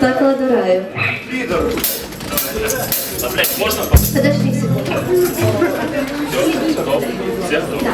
Так ладураю. А, блядь, можно? Подожди секунду. Все, все, все. Да.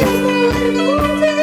yaşasın. burada